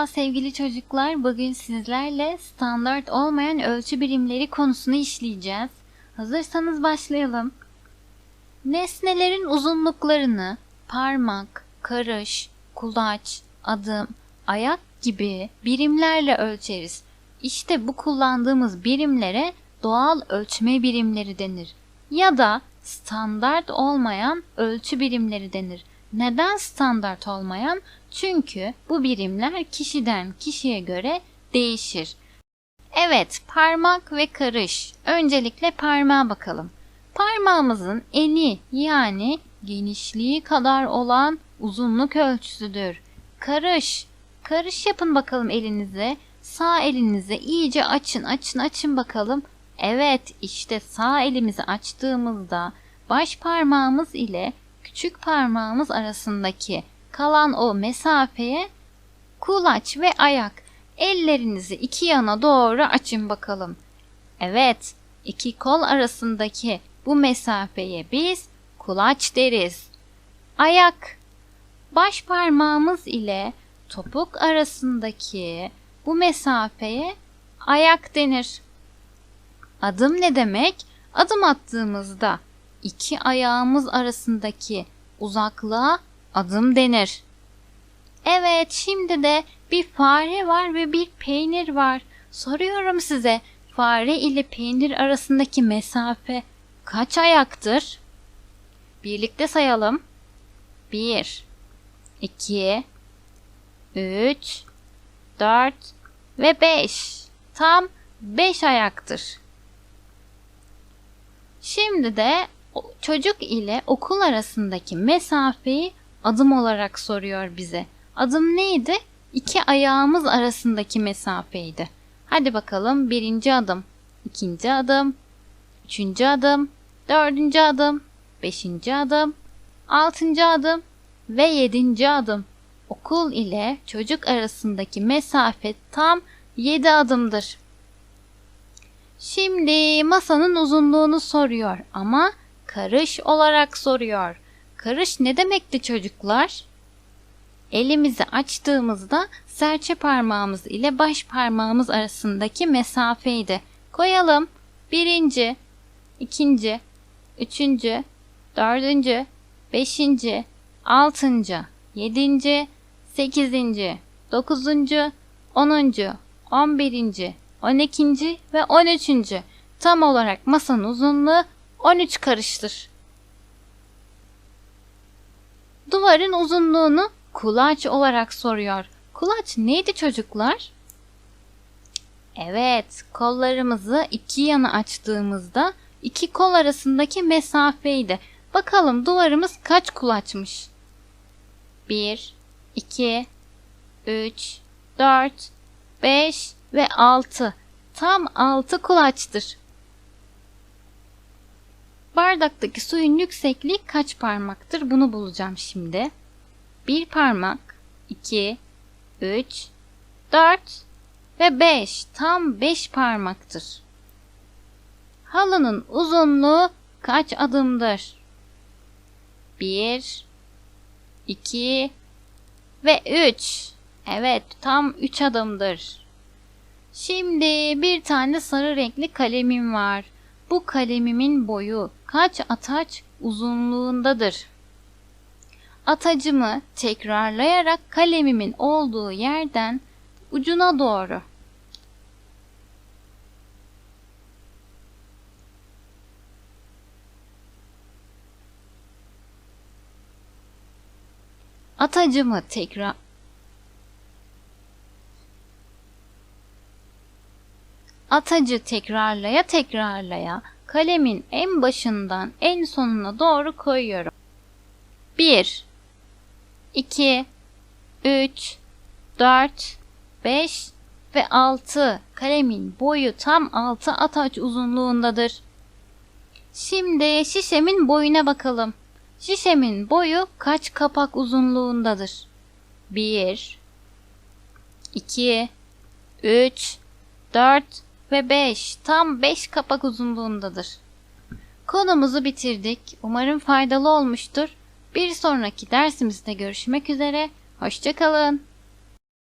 Merhaba sevgili çocuklar. Bugün sizlerle standart olmayan ölçü birimleri konusunu işleyeceğiz. Hazırsanız başlayalım. Nesnelerin uzunluklarını parmak, karış, kulaç, adım, ayak gibi birimlerle ölçeriz. İşte bu kullandığımız birimlere doğal ölçme birimleri denir. Ya da standart olmayan ölçü birimleri denir. Neden standart olmayan? Çünkü bu birimler kişiden kişiye göre değişir. Evet, parmak ve karış. Öncelikle parmağa bakalım. Parmağımızın eni yani genişliği kadar olan uzunluk ölçüsüdür. Karış. Karış yapın bakalım elinize. Sağ elinizi iyice açın, açın, açın bakalım. Evet, işte sağ elimizi açtığımızda baş parmağımız ile küçük parmağımız arasındaki kalan o mesafeye kulaç ve ayak ellerinizi iki yana doğru açın bakalım. Evet, iki kol arasındaki bu mesafeye biz kulaç deriz. Ayak baş parmağımız ile topuk arasındaki bu mesafeye ayak denir. Adım ne demek? Adım attığımızda iki ayağımız arasındaki uzaklığa adım denir. Evet, şimdi de bir fare var ve bir peynir var. Soruyorum size, fare ile peynir arasındaki mesafe kaç ayaktır? Birlikte sayalım. 1 2 3 4 ve 5. Tam 5 ayaktır. Şimdi de çocuk ile okul arasındaki mesafeyi adım olarak soruyor bize. Adım neydi? İki ayağımız arasındaki mesafeydi. Hadi bakalım birinci adım, ikinci adım, üçüncü adım, dördüncü adım, beşinci adım, altıncı adım ve yedinci adım. Okul ile çocuk arasındaki mesafe tam yedi adımdır. Şimdi masanın uzunluğunu soruyor ama karış olarak soruyor. Karış ne demekti çocuklar? Elimizi açtığımızda serçe parmağımız ile baş parmağımız arasındaki mesafeydi. Koyalım. Birinci, ikinci, üçüncü, dördüncü, beşinci, altıncı, yedinci, sekizinci, dokuzuncu, onuncu, on birinci, on ikinci ve on üçüncü. Tam olarak masanın uzunluğu 13 karıştır. Duvarın uzunluğunu kulaç olarak soruyor. Kulaç neydi çocuklar? Evet, kollarımızı iki yana açtığımızda iki kol arasındaki mesafeydi. Bakalım duvarımız kaç kulaçmış? 1, 2, 3, 4, 5 ve 6. Tam 6 kulaçtır. Bardaktaki suyun yüksekliği kaç parmaktır? Bunu bulacağım şimdi. Bir parmak, iki, üç, dört ve beş. Tam beş parmaktır. Halının uzunluğu kaç adımdır? Bir, iki ve üç. Evet, tam üç adımdır. Şimdi bir tane sarı renkli kalemim var. Bu kalemimin boyu kaç ataç uzunluğundadır? Atacımı tekrarlayarak kalemimin olduğu yerden ucuna doğru Atacımı tekrar Atacı tekrarlaya tekrarlaya kalemin en başından en sonuna doğru koyuyorum. 1 2 3 4 5 ve 6 kalemin boyu tam 6 ataç uzunluğundadır. Şimdi şişemin boyuna bakalım. Şişemin boyu kaç kapak uzunluğundadır? 1 2 3 4 ve 5 tam 5 kapak uzunluğundadır. Konumuzu bitirdik. Umarım faydalı olmuştur. Bir sonraki dersimizde görüşmek üzere. Hoşçakalın.